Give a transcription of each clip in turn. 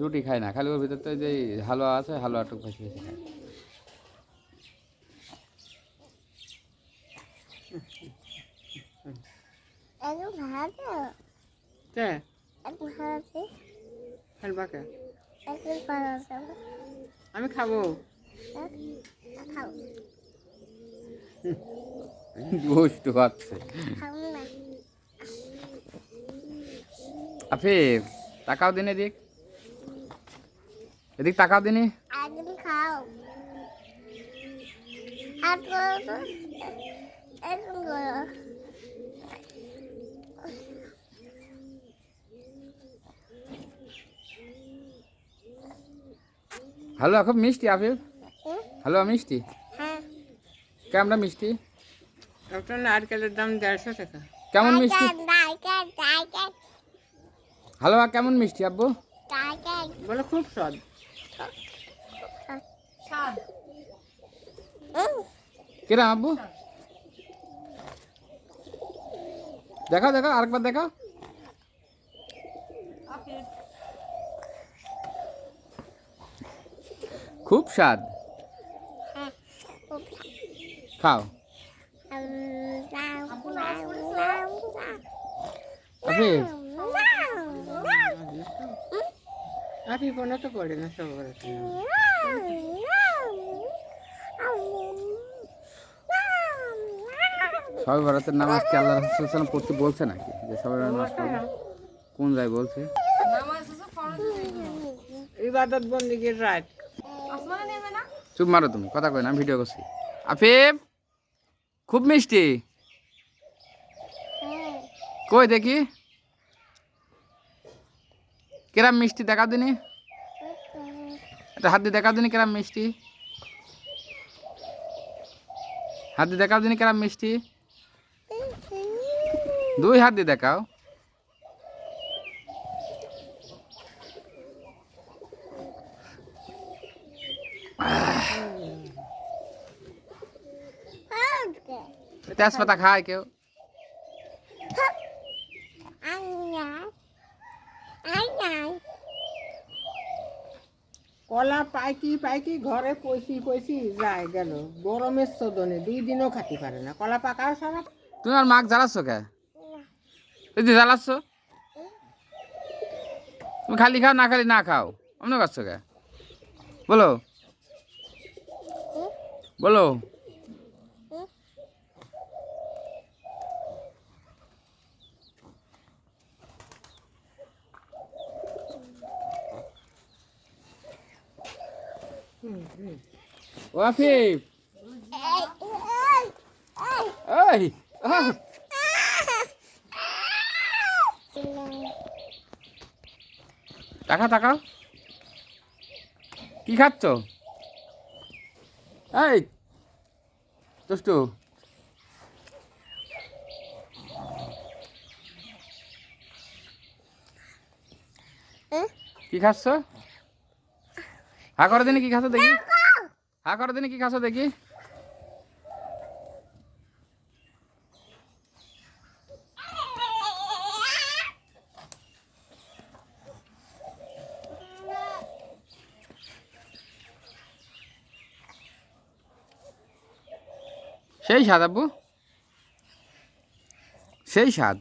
রুটি খায় না খালি ওর ভিতর তো যে হালুয়া আছে হালুয়াটুক বেশি বেশি খায়। আমি খাব। আফিফ তাকাও দিন এদিক এদিক তাকাও দিনি। খাও। হালুয়া খুব মিষ্টি আফিফ হ্যালো মিষ্টি। হ্যাঁ। কেমন মিষ্টি? একটা নারকেলের দাম দেড়শো টাকা। কেমন মিষ্টি? হালুয়া কেমন মিষ্টি আব্বু? বলে খুব স্বাদ। কিরাম আব্বু? দেখাও দেখাও আরেকবার আফিফ খুব স্বাদ। খাও। আফিফ আপনি কোনো তো পড়ে না সব সবাই ভারতের নামাজ কি আল্লাহ রাসূল পড়তে বলছে নাকি? যে সবাই নামাজ কোন যায় বলছে? ইবাদত বন্দিগির রাত না চুপ মারো তুমি কথা কই না ভিডিও করছি। আফিফ খুব মিষ্টি। কই দেখি? কিরাম মিষ্টি দেখা দিনি। এটা হাত দিয়ে দেখা দিনি কিরাম মিষ্টি। হাত দিয়ে দেখাও দিনি কিরাম মিষ্টি। দুই হাত দিয়ে দেখাও। তেজপাতা খায় কেউ। কলা পাইকি পাইকি ঘরে পয়সি পয়সি যায় গেল। গরমের সদনে দুই দিনও খাতে পারে না। কলা পাকাও সারা তুমি আর মাক জ্বালাচ্ছ কে? এই যে জ্বালাচ্ছ? তুমি খালি খাও না খালি না খাও। অন্য করছ কে? বলো। বলো। ও আফিফ এই তাকাও তাকাও। কি খাচ্ছ? এই দুষ্টু। কি খাচ্ছ? হা করে দিনি কি খাচ্ছ দেখি। হা করে দিনি কি খাচ্ছ দেখি। সেই স্বাদ আব্বু। সেই স্বাদ।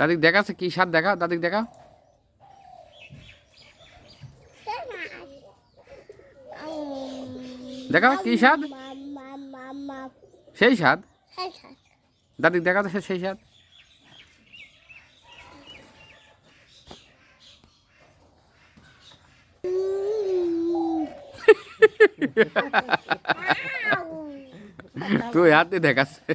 দাদিক দেখাচ্ছে কি? স্বাদ দেখা দাদিক দেখা? দেখাও কি স্বাদ সেই স্বাদ দাদিক দেখা তো সেই স্বাদ তুই হাতে দেখাচ্ছে।